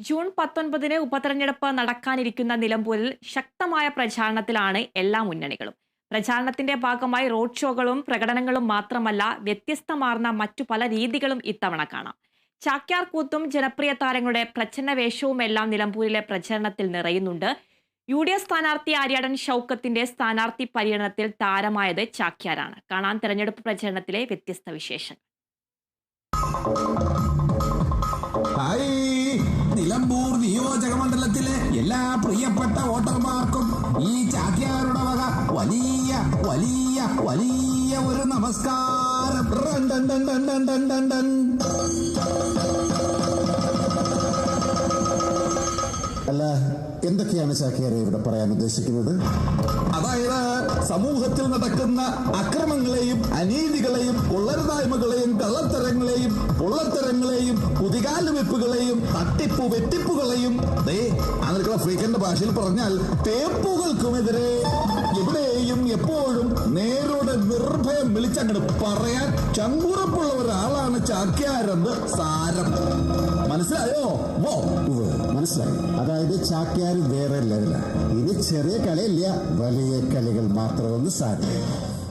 June പത്തൊൻപതിന് ഉപതെരഞ്ഞെടുപ്പ് നടക്കാനിരിക്കുന്ന നിലമ്പൂരിൽ ശക്തമായ പ്രചാരണത്തിലാണ് എല്ലാ മുന്നണികളും. പ്രചാരണത്തിന്റെ ഭാഗമായി റോഡ് ഷോകളും പ്രകടനങ്ങളും മാത്രമല്ല വ്യത്യസ്തമാർന്ന മറ്റു പല രീതികളും ഇത്തവണ കാണാം. ചാക്യാർ കൂത്തും ജനപ്രിയ താരങ്ങളുടെ പ്രച്ഛന്ന വേഷവുമെല്ലാം നിലമ്പൂരിലെ പ്രചരണത്തിൽ നിറയുന്നുണ്ട്. യു ഡി എഫ് സ്ഥാനാർത്ഥി ആര്യാടൻ ഷൗക്കത്തിന്റെ സ്ഥാനാർത്ഥി പര്യടനത്തിൽ താരമായത് ചാക്യാരാണ്. കാണാൻ തെരഞ്ഞെടുപ്പ് പ്രചരണത്തിലെ വ്യത്യസ്ത വിശേഷങ്ങൾ. എല്ലാ പ്രിയപ്പെട്ട വോട്ടർമാർക്കും ഈ ചാക്യാരുടെ വക വലിയ വലിയ വലിയ ഒരു നമസ്കാരം. അല്ല എന്തൊക്കെയാണ് ചാക്യാരെ ഇവിടെ പറയാൻ ഉദ്ദേശിക്കുന്നത് അതായത് സമൂഹത്തിൽ നടക്കുന്ന അക്രമങ്ങളെയും അനീതികളെയും കൊള്ളരുതായ്മകളെയും കള്ളത്തരങ്ങളെയും പുതികാല വെപ്പുകളെയും തട്ടിപ്പു വെട്ടിപ്പുകളെയും ദേ അങ്ങനെയുള്ള ഫ്രീക്കന്റെ ഭാഷയിൽ പറഞ്ഞാൽ തേപ്പുകൾക്കുമെതിരെ എവിടെയും എപ്പോഴും നേരോടെ നിർഭയം വിളിച്ചങ്ങോട്ട് പറയാൻ ചങ്കുറപ്പുള്ള ഒരാളാണ് ചാക്യാരെന്ന് സാരം. മനസ്സിലായോ? വോ. മനസ്സിലായി. അതായത് ചാക്യാർ വേറെ ലെവലാണ് ഇത് ചെറിയ കളിയല്ല വലിയ കളികൾ മാത്രമെന്ന് സാരം